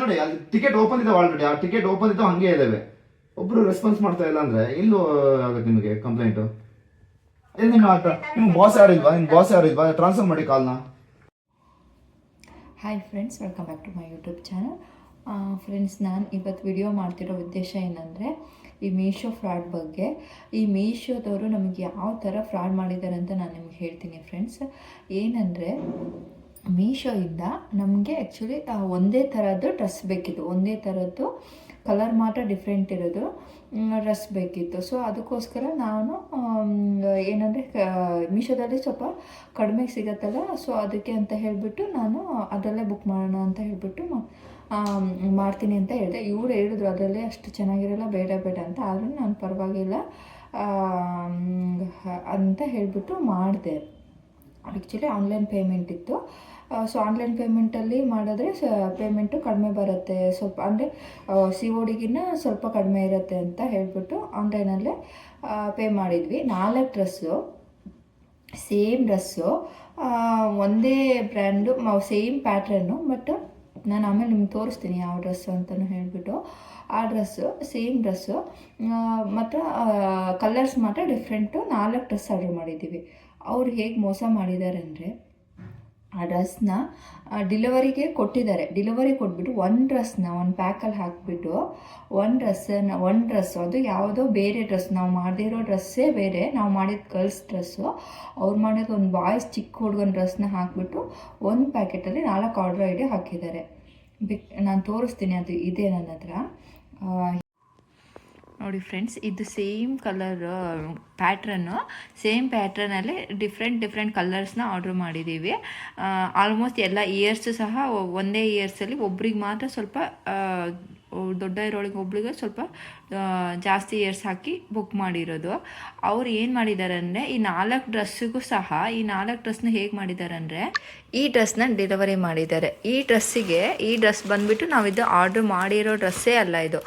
ನೋಡಿ, ಅಲ್ಲಿ ticket open ಇದಾವೆ ಆಲ್ರೆಡಿ ಆ ಟಿಕೆಟ್ ಓಪನ್ ಇದ್ದಾವೆ, ಹಂಗೆ ಇದಾವೆ ಒಬ್ರು ರೆಸ್ಪಾನ್ಸ್ ಮಾಡ್ತಾ ಇಲ್ಲ ಅಂದ್ರೆ ಇಲ್ಲೂ ಆಗುತ್ತೆ ನಿಮಗೆ ಕಂಪ್ಲೇಂಟು ನಿಮ್ಮ ನಿಮ್ಮ ಬಾಸ್ ಯಾರಿಲ್ವಾ? ನಿಮ್ಮ ಬಾಸ್ ಯಾರು ಇಲ್ವಾ ಟ್ರಾನ್ಸ್ಫರ್ ಮಾಡಿ ಕಾಲ್ನ hi friends welcome back to my YouTube channel friends ನಾನು ಇವತ್ತು ವಿಡಿಯೋ ಮಾಡ್ತಿರೋ ಉದ್ದೇಶ ಏನಂದರೆ, ಈ ಮೀಶೋ ಫ್ರಾಡ್ ಬಗ್ಗೆ. ಈ ಮೀಶೋದವರು ನಮಗೆ ಯಾವ ಥರ ಫ್ರಾಡ್ ಮಾಡಿದ್ದಾರೆ ಅಂತ ನಾನು ನಿಮ್ಗೆ ಹೇಳ್ತೀನಿ ಫ್ರೆಂಡ್ಸ್ ಏನಂದರೆ ಮೀಶೋಯಿಂದ ನಮಗೆ ಆ್ಯಕ್ಚುಲಿ ಒಂದೇ ಥರದ್ದು ಡ್ರೆಸ್ ಬೇಕಿತ್ತು. ಒಂದೇ ಥರದ್ದು ಕಲರ್ ಮಾತ್ರ ಡಿಫ್ರೆಂಟ್ ಇರೋದು ಡ್ರೆಸ್ ಬೇಕಿತ್ತು. ಸೊ ಅದಕ್ಕೋಸ್ಕರ ನಾನು ಏನಂದರೆ ಮೀಶೋದಲ್ಲಿ ಸ್ವಲ್ಪ ಕಡಿಮೆ ಸಿಗತ್ತಲ್ಲ ಸೊ ಅದಕ್ಕೆ ಅಂತ ಹೇಳಿಬಿಟ್ಟು ನಾನು ಅದರಲ್ಲೇ ಬುಕ್ ಮಾಡೋಣ ಅಂತ ಹೇಳಿಬಿಟ್ಟು ಮಾಡ್ತೀನಿ ಅಂತ ಹೇಳಿದೆ. ಇವ್ರು ಹೇಳಿದ್ರು ಅದರಲ್ಲೇ ಅಷ್ಟು ಚೆನ್ನಾಗಿರಲ್ಲ, ಬೇಡ ಬೇಡ ಅಂತ. ಆದರೂ ನಾನು ಪರವಾಗಿಲ್ಲ ಅಂತ ಹೇಳಿಬಿಟ್ಟು ಮಾಡಿದೆ. ಆ್ಯಕ್ಚುಲಿ ಆನ್ಲೈನ್ ಪೇಮೆಂಟ್ ಇತ್ತು. ಸೊ ಆನ್ಲೈನ್ ಪೇಮೆಂಟಲ್ಲಿ ಮಾಡಿದ್ರೆ ಸ ಪೇಮೆಂಟು ಕಡಿಮೆ ಬರುತ್ತೆ. ಸ್ವಲ್ಪ ಅಂದರೆ ಸಿ ಒ ಡಿಗಿನ್ನ ಸ್ವಲ್ಪ ಕಡಿಮೆ ಇರುತ್ತೆ ಅಂತ ಹೇಳಿಬಿಟ್ಟು ಆನ್ಲೈನಲ್ಲೇ ಪೇ ಮಾಡಿದ್ವಿ. ನಾಲ್ಕು ಡ್ರೆಸ್ಸು ಸೇಮ್ ಡ್ರೆಸ್ಸು ಒಂದೇ ಬ್ರ್ಯಾಂಡು ಸೇಮ್ ಪ್ಯಾಟ್ರನ್ನು ಬಟ್ ನಾನು ಆಮೇಲೆ ನಿಮ್ಗೆ ತೋರಿಸ್ತೀನಿ ಯಾವ ಡ್ರೆಸ್ಸು ಅಂತಲೂ ಹೇಳಿಬಿಟ್ಟು. ಆ ಡ್ರೆಸ್ಸು ಸೇಮ್ ಡ್ರೆಸ್ಸು ಮತ್ತು ಕಲರ್ಸ್ ಮಾತ್ರ ಡಿಫ್ರೆಂಟು ನಾಲ್ಕು ಡ್ರೆಸ್ ಆರ್ಡ್ರ್ ಮಾಡಿದ್ದೀವಿ. ಅವ್ರು ಹೇಗೆ ಮೋಸ ಮಾಡಿದ್ದಾರೆ ಅಂದರೆ ಆ ಡ್ರೆಸ್ನ ಡಿಲಿವರಿಗೆ ಕೊಟ್ಟಿದ್ದಾರೆ. ಡಿಲಿವರಿ ಕೊಟ್ಬಿಟ್ಟು ಒಂದು ಡ್ರೆಸ್ನ ಒಂದು ಪ್ಯಾಕಲ್ಲಿ ಹಾಕಿಬಿಟ್ಟು ಒಂದು ಡ್ರೆಸ್ಸನ್ನು ಒಂದು ಡ್ರೆಸ್ಸು ಅದು ಯಾವುದೋ ಬೇರೆ ಡ್ರೆಸ್ ನಾವು ಮಾಡದಿರೋ ಡ್ರೆಸ್ಸೇ ಬೇರೆ, ನಾವು ಮಾಡಿದ ಗರ್ಲ್ಸ್ ಡ್ರೆಸ್ಸು ಅವ್ರು ಮಾಡಿದ ಒಂದು ಬಾಯ್ಸ್ ಚಿಕ್ಕ ಹುಡುಗನ ಡ್ರೆಸ್ನ ಹಾಕಿಬಿಟ್ಟು ಒಂದು ಪ್ಯಾಕೆಟಲ್ಲಿ ನಾಲ್ಕು ಆರ್ಡ್ರ್ ಐಡಿ ಹಾಕಿದ್ದಾರೆ. ಬಿಕ್, ನಾನು ತೋರಿಸ್ತೀನಿ, ಅದು ಇದೆ ನನ್ನ ಹತ್ರ. ನೋಡಿ ಫ್ರೆಂಡ್ಸ್, ಇದು ಸೇಮ್ ಕಲರ್ ಪ್ಯಾಟ್ರನ್ನು ಸೇಮ್ ಪ್ಯಾಟ್ರನಲ್ಲಿ ಡಿಫ್ರೆಂಟ್ ಡಿಫ್ರೆಂಟ್ ಕಲರ್ಸ್ನ ಆರ್ಡ್ರ್ ಮಾಡಿದ್ದೀವಿ ಆಲ್ಮೋಸ್ಟ್ ಎಲ್ಲ ಇಯರ್ಸು ಸಹ ಒಂದೇ ಇಯರ್ಸಲ್ಲಿ ಒಬ್ರಿಗೆ ಮಾತ್ರ ಸ್ವಲ್ಪ ದೊಡ್ಡ ಇರೋಳಿಗೆ ಒಬ್ಳಿಗೆ ಸ್ವಲ್ಪ ಜಾಸ್ತಿ ಇಯರ್ಸ್ ಹಾಕಿ ಬುಕ್ ಮಾಡಿರೋದು. ಅವ್ರು ಏನು ಮಾಡಿದ್ದಾರೆ ಅಂದರೆ, ಈ ನಾಲ್ಕು ಡ್ರೆಸ್ಸಿಗೂ ಸಹ, ಈ ನಾಲ್ಕು ಡ್ರೆಸ್ನ ಹೇಗೆ ಮಾಡಿದ್ದಾರೆ ಅಂದರೆ, ಈ ಡ್ರೆಸ್ನ ಡೆಲಿವರಿ ಮಾಡಿದ್ದಾರೆ. ಈ ಡ್ರೆಸ್ಸಿಗೆ ಈ ಡ್ರೆಸ್ ಬಂದುಬಿಟ್ಟು ನಾವಿದು ಆರ್ಡ್ರ್ ಮಾಡಿರೋ ಡ್ರೆಸ್ಸೇ ಅಲ್ಲ ಇದು.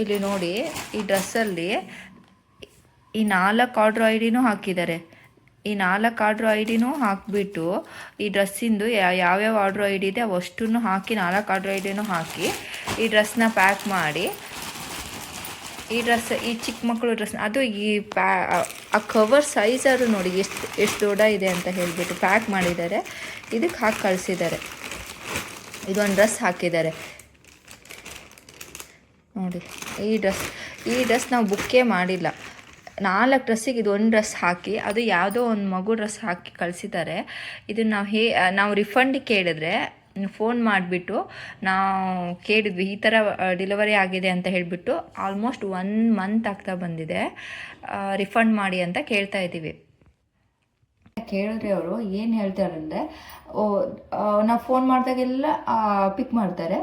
ಇಲ್ಲಿ ನೋಡಿ, ಈ ಡ್ರೆಸ್ಸಲ್ಲಿ ಈ ನಾಲ್ಕು ಆರ್ಡ್ರ್ ಐ ಡಿನೂ ಹಾಕಿದ್ದಾರೆ. ಈ ನಾಲ್ಕು ಆರ್ಡ್ರ್ ಐ ಡಿನೂ ಹಾಕಿಬಿಟ್ಟು, ಈ ಡ್ರೆಸ್ಸಿಂದು ಯಾವ್ಯಾವ ಆರ್ಡ್ರ್ ಐ ಡಿ ಇದೆ ಅವಷ್ಟನ್ನು ಹಾಕಿ, ನಾಲ್ಕು ಆರ್ಡ್ರ್ ಐ ಡಿನೂ ಹಾಕಿ, ಈ ಡ್ರೆಸ್ನ ಪ್ಯಾಕ್ ಮಾಡಿ, ಈ ಡ್ರೆಸ್ ಈ ಚಿಕ್ಕ ಮಕ್ಕಳು ಡ್ರೆಸ್ ಅದು ಈ ಪ್ಯಾ ಆ ಕವರ್ ಸೈಜ್ ಆದ್ರೂ ನೋಡಿ ಎಷ್ಟು ಎಷ್ಟು ದೊಡ್ಡ ಇದೆ ಅಂತ ಹೇಳಿಬಿಟ್ಟು ಪ್ಯಾಕ್ ಮಾಡಿದ್ದಾರೆ. ಇದಕ್ಕೆ ಹಾಕಿ ಕಳಿಸಿದ್ದಾರೆ. ಇದೊಂದು ಡ್ರೆಸ್ ಹಾಕಿದ್ದಾರೆ. ನೋಡಿ, ಈ ಡ್ರೆಸ್ ಈ ಡ್ರೆಸ್ ನಾವು ಬುಕ್ಕೇ ಮಾಡಿಲ್ಲ. ನಾಲ್ಕು ಡ್ರೆಸ್ಸಿಗೆ ಇದು ಒಂದು ಡ್ರೆಸ್ ಹಾಕಿ, ಅದು ಯಾವುದೋ ಒಂದು ಮಗು ಡ್ರೆಸ್ ಹಾಕಿ ಕಳಿಸಿದ್ದಾರೆ. ಇದನ್ನು ನಾವು ಹೇ, ನಾವು ರಿಫಂಡಿಗೆ ಕೇಳಿದ್ರೆ ಫೋನ್ ಮಾಡಿಬಿಟ್ಟು, ನಾವು ಕೇಳಿದ್ವಿ, ಈ ಥರ ಡಿಲಿವರಿ ಆಗಿದೆ ಅಂತ ಹೇಳಿಬಿಟ್ಟು ಆಲ್ಮೋಸ್ಟ್ ಒನ್ ಮಂತ್ ಆಗ್ತಾ ಬಂದಿದೆ. ರಿಫಂಡ್ ಮಾಡಿ ಅಂತ ಕೇಳ್ತಾ ಇದ್ದೀವಿ. ಕೇಳಿದ್ರೆ ಅವರು ಏನು ಹೇಳ್ತಾರೆ ಅಂದರೆ, ಓ ನಾವು ಫೋನ್ ಮಾಡಿದಾಗೆಲ್ಲ ಪಿಕ್ ಮಾಡ್ತಾರೆ.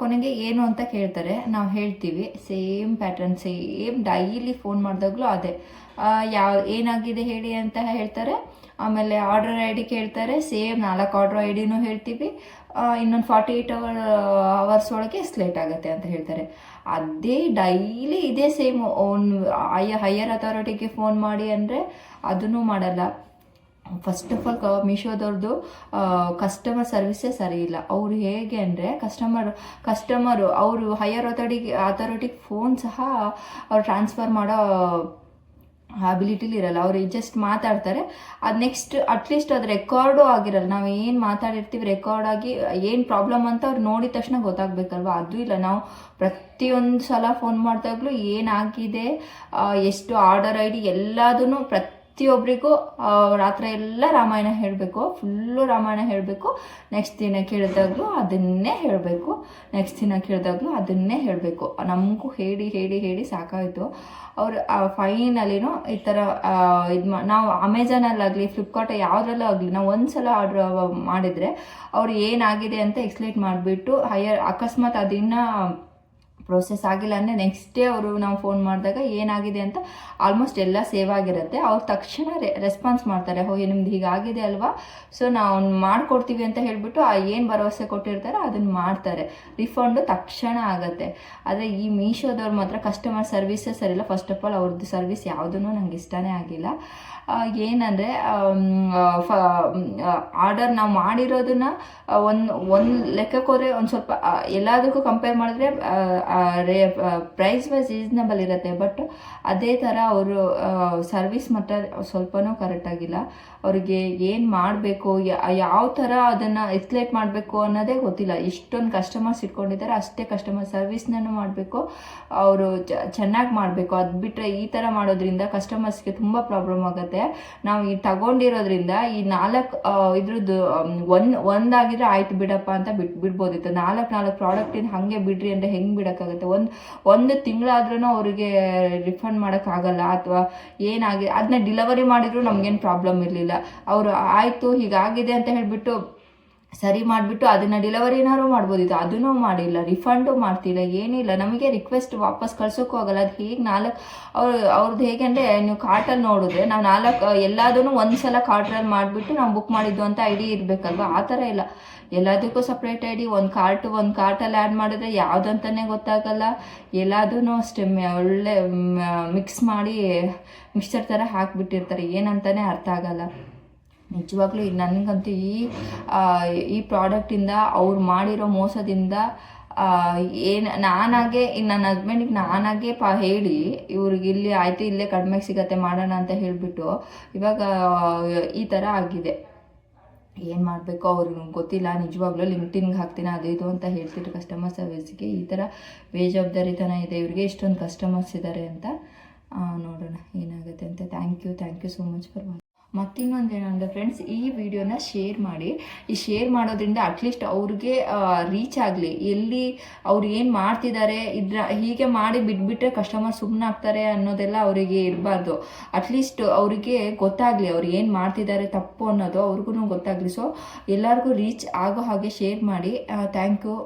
ಕೊನೆಗೆ ಏನು ಅಂತ ಕೇಳ್ತಾರೆ. ನಾವು ಹೇಳ್ತೀವಿ same pattern same daily phone ಮಾಡಿದಾಗಲೂ ಅದೇ. ಯಾವ ಏನಾಗಿದೆ ಹೇಳಿ ಅಂತ ಹೇಳ್ತಾರೆ. ಆಮೇಲೆ ಆರ್ಡರ್ ಐ ಡಿ ಕೇಳ್ತಾರೆ ಸೇಮ್ ನಾಲ್ಕು ಆರ್ಡರ್ ಐ ಡಿನೂ ಹೇಳ್ತೀವಿ. ಇನ್ನೊಂದು ಫಾರ್ಟಿ ಏಯ್ಟ್ ಅವರ್ ಅವರ್ಸ್ ಒಳಗೆ ಸ್ಲೇಟ್ ಆಗುತ್ತೆ ಅಂತ ಹೇಳ್ತಾರೆ. ಅದೇ ಡೈಲಿ ಇದೇ ಸೇಮ್ ಹೈಯ ಹೈಯರ್ ಅಥಾರಿಟಿಗೆ ಫೋನ್ ಮಾಡಿ ಅಂದರೆ ಅದನ್ನು ಮಾಡಲ್ಲ. ಫಸ್ಟ್ ಆಫ್ ಆಲ್ ಮೀಶೋದವ್ರದ್ದು ಕಸ್ಟಮರ್ ಸರ್ವಿಸೇ ಸರಿ ಇಲ್ಲ. ಅವರು ಹೇಗೆ ಅಂದರೆ ಕಸ್ಟಮರ್ ಕಸ್ಟಮರು ಅವರು ಹೈಯರ್ ಅಥಾರಿಟಿಗೆ ಅಥಾರಿಟಿಗೆ ಫೋನ್ ಸಹ ಅವ್ರು ಟ್ರಾನ್ಸ್ಫರ್ ಮಾಡೋ ಅಬಿಲಿಟಿಲಿ ಇರಲ್ಲ. ಅವ್ರು ಜಸ್ಟ್ ಮಾತಾಡ್ತಾರೆ. ಅದು ನೆಕ್ಸ್ಟ್ ಅಟ್ಲೀಸ್ಟ್ ಅದು ರೆಕಾರ್ಡು ಆಗಿರಲ್ಲ. ನಾವು ಏನು ಮಾತಾಡಿರ್ತೀವಿ ರೆಕಾರ್ಡ್ ಆಗಿ ಏನು ಪ್ರಾಬ್ಲಮ್ ಅಂತ ಅವ್ರು ನೋಡಿದ ತಕ್ಷಣ ಗೊತ್ತಾಗಬೇಕಲ್ವ? ಅದು ಇಲ್ಲ. ನಾವು ಪ್ರತಿಯೊಂದು ಸಲ ಫೋನ್ ಮಾಡಿದಾಗಲೂ ಏನಾಗಿದೆ ಎಷ್ಟು ಆರ್ಡರ್ ಐ ಡಿ ಎಲ್ಲದನ್ನು ಪ್ರತಿಯೊಬ್ಬರಿಗೂ ರಾತ್ರಿ ಎಲ್ಲ ರಾಮಾಯಣ ಹೇಳಬೇಕು. ಫುಲ್ಲು ರಾಮಾಯಣ ಹೇಳಬೇಕು. ನೆಕ್ಸ್ಟ್ ದಿನ ಕೇಳಿದಾಗಲೂ ಅದನ್ನೇ ಹೇಳಬೇಕು. ನೆಕ್ಸ್ಟ್ ದಿನ ಕೇಳಿದಾಗಲೂ ಅದನ್ನೇ ಹೇಳಬೇಕು. ನಮಗೂ ಹೇಳಿ ಹೇಳಿ ಹೇಳಿ ಸಾಕಾಯಿತು. ಅವರು ಫೈನಲಿನೂ ಈ ಥರ ಇದು ಮಾ, ನಾವು ಅಮೆಝಾನಲ್ಲಾಗಲಿ ಫ್ಲಿಪ್ಕಾರ್ಟ್ ಯಾವುದ್ರಲ್ಲೂ ಆಗಲಿ, ನಾವು ಒಂದು ಸಲ ಆರ್ಡ್ರ್ ಮಾಡಿದರೆ ಅವ್ರು ಏನಾಗಿದೆ ಅಂತ ಎಕ್ಸ್ಪ್ಲೇಟ್ ಮಾಡಿಬಿಟ್ಟು ಹೈಯರ್ ಅಕಸ್ಮಾತ್ ಅದನ್ನು ಪ್ರೋಸೆಸ್ ಆಗಿಲ್ಲ ಅಂದರೆ ನೆಕ್ಸ್ಟ್ ಡೇ ಅವರು ನಾವು ಫೋನ್ ಮಾಡಿದಾಗ ಏನಾಗಿದೆ ಅಂತ ಆಲ್ಮೋಸ್ಟ್ ಎಲ್ಲ ಸೇವ್ ಆಗಿರುತ್ತೆ. ಅವ್ರು ತಕ್ಷಣ ರೆಸ್ಪಾನ್ಸ್ ಮಾಡ್ತಾರೆ ಹೋಗಿ ನಿಮ್ದು ಹೀಗಾಗಿದೆ ಅಲ್ವಾ? ಸೊ ನಾವು ಮಾಡಿಕೊಡ್ತೀವಿ ಅಂತ ಹೇಳಿಬಿಟ್ಟು ಆ ಏನು ಭರವಸೆ ಕೊಟ್ಟಿರ್ತಾರೆ ಅದನ್ನು ಮಾಡ್ತಾರೆ. ರಿಫಂಡು ತಕ್ಷಣ ಆಗುತ್ತೆ. ಆದರೆ ಈ ಮೀಶೋದವ್ರು ಮಾತ್ರ ಕಸ್ಟಮರ್ ಸರ್ವಿಸೇ ಸರಿಯಿಲ್ಲ. ಫಸ್ಟ್ ಆಫ್ ಆಲ್ ಅವ್ರದ್ದು ಸರ್ವಿಸ್ ಯಾವುದೂ ನಂಗೆ ಇಷ್ಟನೇ ಆಗಿಲ್ಲ. ಏನಂದರೆ ಆರ್ಡರ್ ನಾವು ಮಾಡಿರೋದನ್ನ ಒಂದು ಒಂದು ಲೆಕ್ಕಕ್ಕೆ ಹೋದರೆ ಒಂದು ಸ್ವಲ್ಪ ಎಲ್ಲದಕ್ಕೂ ಕಂಪೇರ್ ಮಾಡಿದ್ರೆ ರೇ ಪ್ರೈಸ್ ವೈಸ್ ರೀಸ್ನಬಲ್ ಇರುತ್ತೆ. ಬಟ್ ಅದೇ ಥರ ಅವರು ಸರ್ವಿಸ್ ಮಟ್ಟ ಸ್ವಲ್ಪನೂ ಕರೆಕ್ಟಾಗಿಲ್ಲ ಅವರಿಗೆ ಏನು ಮಾಡಬೇಕು ಯಾವ ಥರ ಅದನ್ನು ಎಕ್ಸ್ಲೇಟ್ ಮಾಡಬೇಕು ಅನ್ನೋದೇ ಗೊತ್ತಿಲ್ಲ. ಇಷ್ಟೊಂದು ಕಸ್ಟಮರ್ಸ್ ಇಟ್ಕೊಂಡಿದ್ದಾರೆ, ಅಷ್ಟೇ ಕಸ್ಟಮರ್ ಸರ್ವಿಸ್ನೂ ಮಾಡಬೇಕು. ಅವರು ಚೆನ್ನಾಗಿ ಮಾಡಬೇಕು. ಅದು ಬಿಟ್ಟರೆ ಈ ಥರ ಮಾಡೋದ್ರಿಂದ ಕಸ್ಟಮರ್ಸ್ಗೆ ತುಂಬ ಪ್ರಾಬ್ಲಮ್ ಆಗುತ್ತೆ. ನಾವು ಈ ತಗೊಂಡಿರೋದ್ರಿಂದ ಈ ನಾಲ್ಕು ಇದ್ರದ್ದು ಒಂದು, ಒಂದಾಗಿದ್ರೆ ಆಯ್ತು ಬಿಡಪ್ಪ ಅಂತ ಬಿಟ್, ಬಿಡ್ಬೋದಿತ್ತು. ನಾಲ್ಕು ನಾಲ್ಕು ಪ್ರಾಡಕ್ಟಿನ ಹಾಗೆ ಬಿಡ್ರಿ ಅಂದರೆ ಹೆಂಗೆ ಬಿಡೋಕ್ಕಾಗುತ್ತೆ ಒಂದು ಒಂದು ತಿಂಗಳಾದ್ರೂ ಅವರಿಗೆ ರಿಫಂಡ್ ಮಾಡೋಕ್ಕಾಗಲ್ಲ ಅಥವಾ ಏನಾಗಿದೆ ಅದನ್ನ ಡಿಲವರಿ ಮಾಡಿದ್ರು ನಮಗೇನು ಪ್ರಾಬ್ಲಮ್ ಇರಲಿಲ್ಲ. ಅವರು, ಆಯಿತು, ಹೀಗಾಗಿದೆ ಅಂತ ಹೇಳಿಬಿಟ್ಟು ಸರಿ ಮಾಡಿಬಿಟ್ಟು ಅದನ್ನು ಡಿಲವರಿನಾರು ಮಾಡ್ಬೋದಿತ್ತು ಅದನ್ನೂ ಮಾಡಿಲ್ಲ ರಿಫಂಡು ಮಾಡ್ತಿಲ್ಲ ಏನಿಲ್ಲ ನಮಗೆ ರಿಕ್ವೆಸ್ಟ್ ವಾಪಸ್ ಕಳ್ಸೋಕ್ಕೂ ಆಗಲ್ಲ. ಅದು ಹೇಗೆ ನಾಲ್ಕು, ಅವ್ರು ಅವ್ರದ್ದು ಹೇಗೆ ಅಂದರೆ ನೀವು ಕಾರ್ಟಲ್ಲಿ ನೋಡಿದ್ರೆ ನಾವು ನಾಲ್ಕು ಎಲ್ಲದೂ ಒಂದು ಸಲ ಕಾರ್ಟ್ರಲ್ಲಿ ಮಾಡಿಬಿಟ್ಟು ನಾವು ಬುಕ್ ಮಾಡಿದ್ದು ಅಂತ ಐ ಡಿ ಇರಬೇಕಲ್ವ? ಆ ಥರ ಇಲ್ಲ. ಎಲ್ಲದಕ್ಕೂ ಸಪ್ರೇಟ್ ಐ ಡಿ ಒಂದು ಕಾರ್ಟು ಒಂದು ಕಾರ್ಟಲ್ಲಿ ಆ್ಯಡ್ ಮಾಡಿದ್ರೆ ಯಾವುದಂತಲೇ ಗೊತ್ತಾಗಲ್ಲ. ಎಲ್ಲದೂ ಅಷ್ಟೇ ಒಳ್ಳೆ ಮಿಕ್ಸ್ ಮಾಡಿ ಮಿಕ್ಸ್ಚರ್ ಥರ ಹಾಕಿಬಿಟ್ಟಿರ್ತಾರೆ. ಏನಂತಲೇ ಅರ್ಥ ಆಗಲ್ಲ. ನಿಜವಾಗ್ಲೂ ನನಗಂತೂ ಈ ಈ ಪ್ರಾಡಕ್ಟಿಂದ ಅವ್ರು ಮಾಡಿರೋ ಮೋಸದಿಂದ ಏನು, ನಾನಾಗೆ ನನ್ನ ಹಸ್ಬೆಂಡಿಗೆ ನಾನಾಗೆ ಪಾ ಹೇಳಿ, ಇವ್ರಿಗೆ ಇಲ್ಲಿ ಆಯಿತು, ಇಲ್ಲೇ ಕಡಿಮೆಗೆ ಸಿಗತ್ತೆ, ಮಾಡೋಣ ಅಂತ ಹೇಳಿಬಿಟ್ಟು, ಇವಾಗ, ಈ ಥರ ಆಗಿದೆ. ಏನು ಮಾಡಬೇಕು ಅವ್ರಿಗೆ ಗೊತ್ತಿಲ್ಲ, ನಿಜವಾಗ್ಲೂ ಲಿಂಕ್ಟಿನ್ಗೆ ಹಾಕ್ತೀನಿ, ಅದು ಇದು ಅಂತ ಹೇಳ್ತಿದ್ರು ಕಸ್ಟಮರ್ ಸರ್ವಿಸ್ಗೆ ಈ ಥರ ಬೇಜವಾಬ್ದಾರಿತನ ಇದೆ, ಇವ್ರಿಗೆ ಇಷ್ಟೊಂದು ಕಸ್ಟಮರ್ಸ್ ಇದ್ದಾರೆ ಅಂತ ನೋಡೋಣ, ಏನಾಗುತ್ತೆ ಅಂತ. Thank you thank you so much for ಮತ್ತಿನ್ನೊಂದು ಏನಂದರೆ ಫ್ರೆಂಡ್ಸ್ ಈ ವಿಡಿಯೋನ ಶೇರ್ ಮಾಡಿ. ಈ ಶೇರ್ ಮಾಡೋದ್ರಿಂದ ಅಟ್ಲೀಸ್ಟ್ ಅವ್ರಿಗೆ ರೀಚ್ ಆಗಲಿ. ಎಲ್ಲಿ ಅವ್ರು ಏನು ಮಾಡ್ತಿದ್ದಾರೆ ಇದ್ರ, ಹೀಗೆ ಮಾಡಿ ಬಿಟ್ಬಿಟ್ರೆ ಕಸ್ಟಮರ್ ಸುಮ್ಮನೆ ಆಗ್ತಾರೆ ಅನ್ನೋದೆಲ್ಲ ಅವರಿಗೆ ಇರಬಾರ್ದು. ಅಟ್ಲೀಸ್ಟ್ ಅವರಿಗೆ ಗೊತ್ತಾಗಲಿ ಅವ್ರು ಏನು ಮಾಡ್ತಿದ್ದಾರೆ ತಪ್ಪು ಅನ್ನೋದು ಅವ್ರಿಗೂ ಗೊತ್ತಾಗಲಿ. ಸೊ ಎಲ್ಲರಿಗೂ ರೀಚ್ ಆಗೋ ಹಾಗೆ ಶೇರ್ ಮಾಡಿ. Thank you